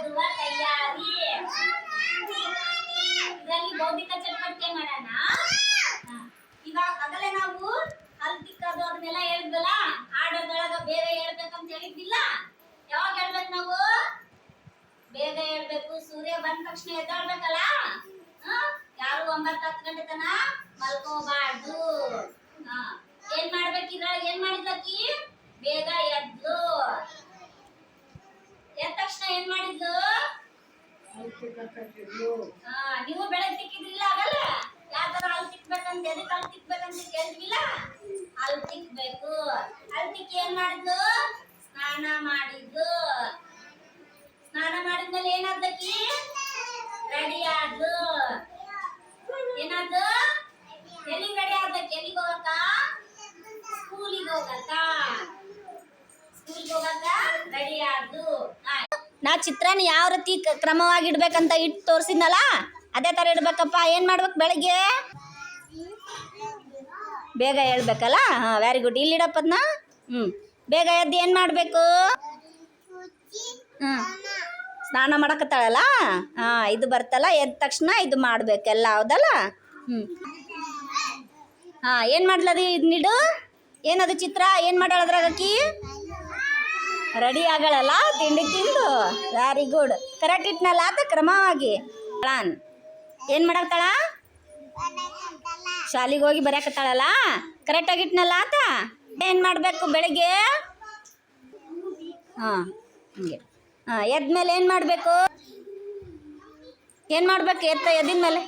ಓದುವ ತಯಾರಿ ಇದರಲ್ಲಿ ಬೌದ್ಧಿಕ ಚಟುವಟಿಕೆ ಮಾಡೋಣ? ಇವಾಗ ಆಗಲೇ ನಾವು ಹಲ್ ತಿಕ್ಕದು ಅದನ್ನೆಲ್ಲ ಹೇಳಿದ್ವಲ್ಲ? ಆಡೋದ್ರೊಳಗ ಬೇಗ ಹೇಳ್ಬೇಕಂತ ಹೇಳಿದ್ದಿಲ್ಲ? ಯಾವಾಗ ಹೇಳ್ಬೇಕು ನಾವು? ಬೇಗ ಹೇಳ್ಬೇಕು. ಸೂರ್ಯ ಬಂದ ತಕ್ಷಣ ಎದ್ದೇಳ್ಬೇಕಲ್ಲ? ಹಾ? ಯಾರು ಒಂಬತ್ತು ಹತ್ತು ಗಂಟೆ ತನ ಮಲ್ಕೋಬಾರ್ದು ಹಾ. ಏನ್ ಮಾಡ್ಬೇಕಿದ್ರ ಏನ್ ಮಾಡಿದ್ಲಕ್ಕಿ ಬೇಗ ಎದ್ಲು ಎದ್ದ ತಕ್ಷಣ ಏನ್ ಮಾಡಿದ್ಲು ಹಾ, ನೀವು ಬೆಳಗ್ಗೆ ತಿಕ್ಕಿದ್ರಿಲ್ಲ ಆಗಲ್ಲ? ಯಾವ್ದಾರ ಹಲ್ ತಿಕ್ಬೇಕಂತ ಎದಕ್ಕೆ ಅಲ್ಲಿ ತಿಕ್ಬೇಕಂತ ಕೇಳಿದ್ವಿಲ್ಲ ಅಲ್ಲಿ ತಿಕ್ಬೇಕು. ಅಲ್ಲಿ ತಿಕ್ಕಿ ಏನ್ ಮಾಡಿದ್ಲು? ಸ್ನಾನ ಮಾಡಿದ್ದು ಸ್ನಾನ ಮಾಡಿದ್ಮೇಲೆ ಏನಾದ್ದಕ್ಕಿ ರೆಡಿ ಆದ್ಲು. ಏನಾದ್ದು ಎಲ್ಲಿಗೆ ರೆಡಿ ಆದ್ದಕ್ಕೆ ಎಲ್ಲಿಗೆ ಹೋಗಕ್ಕ? ಸ್ಕೂಲಿಗೆ ಹೋಗಕ್ಕ ಸ್ಕೂಲಿಗೆ ಹೋಗಕ್ಕ ರೆಡಿ ಆದ್ಲು ನಾ ಚಿತ್ರಾನ್ನ ಯಾವ ರೀತಿ ಕ್ರಮವಾಗಿ ಇಡ್ಬೇಕಂತ ಇಟ್ಟು ತೋರಿಸಿದ್ನಲ್ಲ, ಅದೇ ಥರ ಇಡ್ಬೇಕಪ್ಪ. ಏನು ಮಾಡ್ಬೇಕು ಬೆಳಗ್ಗೆ? ಬೇಗ ಹೇಳ್ಬೇಕಲ್ಲ? ಹಾಂ ವೆರಿ ಗುಡ್ ಇಲ್ಲಿ ಇಡಪ್ಪದ್ನ ಹ್ಞೂ ಬೇಗ ಎದ್ದು ಏನು ಮಾಡಬೇಕು? ಹ್ಞೂ ಸ್ನಾನ ಮಾಡಕತ್ತಾಳಲ್ಲ? ಹಾಂ, ಇದು ಬರ್ತಲ್ಲ, ಎದ್ದ ತಕ್ಷಣ ಇದು ಮಾಡ್ಬೇಕೆಲ್ಲ, ಹೌದಲ್ಲ? ಹ್ಞೂ ಹಾಂ, ಏನು ಮಾಡ್ಲದು ಇದನ್ನಿಡು ಏನದು ಚಿತ್ರ? ಏನು ಮಾಡಾಳದ್ರಾಗ ಅಕ್ಕಿ ರೆಡಿ ಆಗಳಲ್ಲ? ತಿಂಡಿ ತಿಂದು. ವೆರಿ ಗುಡ್ ಕರೆಕ್ಟ್ ಇಟ್ನಲ್ಲ ಆತ ಕ್ರಮವಾಗಿ. ಪ್ಲಾನ್ ಏನು ಮಾಡಾಕ್ತಾಳ ಶಾಲಿಗೆ ಹೋಗಿ ಬರ್ಯಾಕತ್ತಾಳಲ್ಲ ಕರೆಕ್ಟಾಗಿ ಇಟ್ನಲ್ಲ ಆತ? ಏನು ಮಾಡಬೇಕು ಬೆಳಿಗ್ಗೆ? ಹಾಂ, ಹಂಗೆ. ಹಾಂ ಎದ್ಮೇಲೆ ಏನು ಮಾಡಬೇಕು? ಏನು ಮಾಡ್ಬೇಕು? ಎತ್ತ ಎದ್ದಿನ ಮೇಲೆ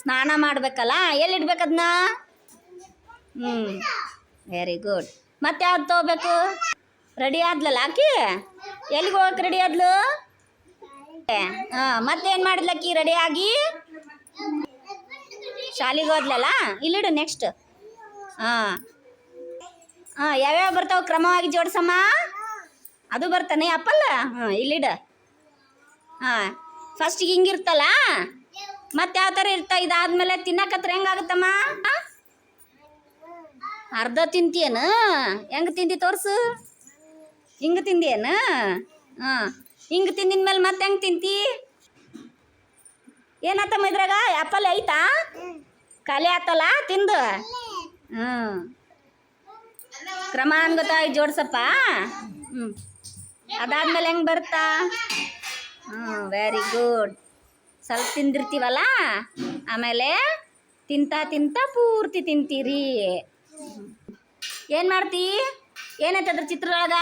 ಸ್ನಾನ ಮಾಡಬೇಕಲ್ಲ? ಎಲ್ಲಿ ಇಡ್ಬೇಕು ಅದನ್ನ ಹ್ಞೂ ವೆರಿ ಗುಡ್ ಮತ್ತೆ ಯಾವ್ದು ತೊಗೋಬೇಕು? ರೆಡಿ ಆದ್ಲಲ್ಲ ಅಕ್ಕಿ? ಎಲ್ಲಿಗೆ ಹೋಗಕ್ಕೆ ರೆಡಿ ಆದ್ಲು? ಹಾಂ, ಮತ್ತೇನು ಮಾಡಿದ್ಲಕ್ಕಿ ರೆಡಿ ಆಗಿ? ಶಾಲೆಗೆ ಹೋದ್ಲಲ್ಲ? ಇಲ್ಲಿಡು ನೆಕ್ಸ್ಟ್ ಹಾಂ. ಹಾಂ, ಯಾವ್ಯಾವ ಬರ್ತಾವೆ ಕ್ರಮವಾಗಿ ಜೋಡಿಸಮ್ಮ? ಅದು ಬರ್ತಾನೆ, ಅಪ್ಪಲ್ಲ? ಹಾಂ ಇಲ್ಲಿಡ ಹಾಂ ಫಸ್ಟಿಗೆ ಹಿಂಗಿರ್ತಲ್ಲ ಮತ್ತೆ ಯಾವ ಥರ ಇರ್ತಾ ಇದಾದ್ಮೇಲೆ ತಿನ್ನಕತ್ರ ಹೆಂಗಾಗುತ್ತಮ್ಮ? ಅರ್ಧ ತಿಂತೀಯೇನು? ಹೆಂಗೆ ತಿಂದಿ ತೋರ್ಸು? ಹಿಂಗೆ ತಿಂದಿಯೇನು? ಹಾಂ, ಹಿಂಗೆ ತಿಂದಿದ ಮೇಲೆ ಮತ್ತೆ ಹೆಂಗೆ ತಿಂತಿ? ಏನತ್ತಮ್ಮ ಇದ್ರಾಗ? ಆ್ಯಪಲ್ ಐತಾ? ಖಾಲಿ ಆತಲ್ಲ, ತಿಂದು? ಹ್ಞೂ ಕ್ರಮಾನುಗತವಾಗಿ ಜೋಡ್ಸಪ್ಪ. ಹ್ಞೂ ಅದಾದ್ಮೇಲೆ ಹೆಂಗೆ ಬರ್ತಾ? ಹ್ಞೂ ವೆರಿ ಗುಡ್ ಸ್ವಲ್ಪ ತಿಂದಿರ್ತೀವಲ್ಲ? ಆಮೇಲೆ ತಿಂತಾ ತಿಂತಾ ಪೂರ್ತಿ ತಿಂತೀರಿ. ಏನು ಮಾಡ್ತಿ? ಏನೈತೆ ಅದ್ರ ಚಿತ್ರದೊಳಗ?